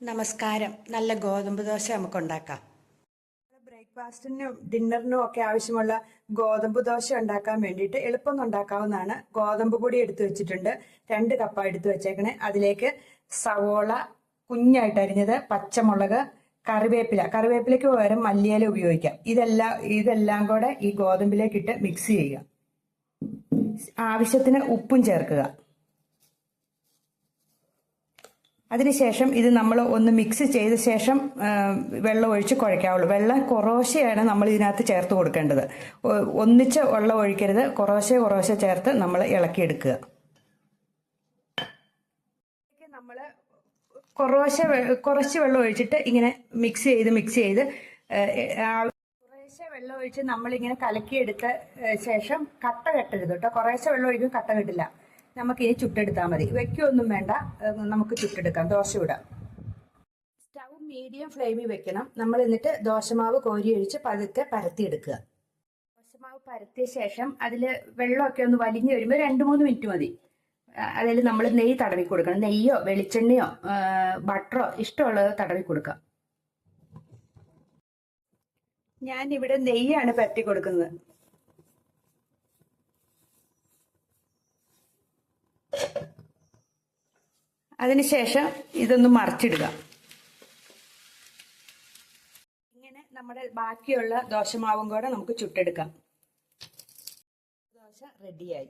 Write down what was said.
നമസ്കാരം. നല്ല ഗോതമ്പ് ദോശ നമുക്ക് ഉണ്ടാക്കാം ബ്രേക്ക്ഫാസ്റ്റിനും ഡിന്നറിനും ഒക്കെ ആവശ്യമുള്ള ഗോതമ്പ് ദോശ ഉണ്ടാക്കാൻ വേണ്ടിയിട്ട് എളുപ്പം ഉണ്ടാക്കാവുന്നതാണ്. ഗോതമ്പ് പൊടി എടുത്തു വെച്ചിട്ടുണ്ട്. രണ്ട് കപ്പ എടുത്തു വെച്ചേക്കണേ. അതിലേക്ക് സവോള കുഞ്ഞായിട്ട് അരിഞ്ഞത് പച്ചമുളക് കറിവേപ്പില. കറിവേപ്പിലയ്ക്ക് പകരം മല്ലിയില ഉപയോഗിക്കാം. ഇതെല്ലാം ഇതെല്ലാം കൂടെ ഈ ഗോതമ്പിലേക്കിട്ട് മിക്സ് ചെയ്യുക. ആവശ്യത്തിന് ഉപ്പും ചേർക്കുക. അതിനുശേഷം ഇത് നമ്മൾ ഒന്ന് മിക്സ് ചെയ്ത ശേഷം വെള്ളം ഒഴിച്ച് കുഴയ്ക്കാവുള്ളൂ. വെള്ളം കുറോശയാണ് നമ്മൾ ഇതിനകത്ത് ചേർത്ത് കൊടുക്കേണ്ടത്. ഒന്നിച്ച് വെള്ളം ഒഴിക്കരുത്. കുറേശ്ശെ കുറേശ്ശെ ചേർത്ത് നമ്മൾ ഇളക്കിയെടുക്കുക. നമ്മൾ കുറോശ കുറച്ച് വെള്ളം ഒഴിച്ചിട്ട് ഇങ്ങനെ മിക്സ് ചെയ്ത് മിക്സ് ചെയ്ത് കുറേശ്ശെ വെള്ളം ഒഴിച്ച് നമ്മളിങ്ങനെ കലക്കിയെടുത്ത ശേഷം കട്ട കെട്ടരുത് കേട്ടോ. കുറേശ്ശെ വെള്ളം ഒഴിക്കും കട്ട കെട്ടില്ല. നമുക്കിനി ചുട്ടെടുത്താൽ മതി. വെക്കൊന്നും വേണ്ട. നമുക്ക് ചുട്ടെടുക്കാം. ദോശ ഇടാം സ്റ്റൗ മീഡിയം ഫ്ലെയിമിൽ വെക്കണം. നമ്മൾ എന്നിട്ട് ദോശമാവ് കോരി ഒഴിച്ച് പതുക്കെ പരത്തിയെടുക്കുക. ദോശമാവ് പരത്തിയ ശേഷം അതിൽ വെള്ളമൊക്കെ ഒന്ന് വലിഞ്ഞു വരുമ്പോൾ രണ്ട് മൂന്ന് മിനിറ്റ് മതി. അതിൽ നമ്മൾ നെയ്യ് തടവി കൊടുക്കണം. നെയ്യോ വെളിച്ചെണ്ണയോ ബട്ടറോ ഇഷ്ടമുള്ളത് തടവി കൊടുക്കാം. ഞാൻ ഇവിടെ നെയ്യാണ് പരത്തി കൊടുക്കുന്നത്. അതിനുശേഷം ഇതൊന്ന് മറിച്ചിടുക. ഇങ്ങനെ നമ്മുടെ ബാക്കിയുള്ള ദോശമാവും കൂടെ നമുക്ക് ചുട്ടെടുക്കാം. ദോശ റെഡിയായി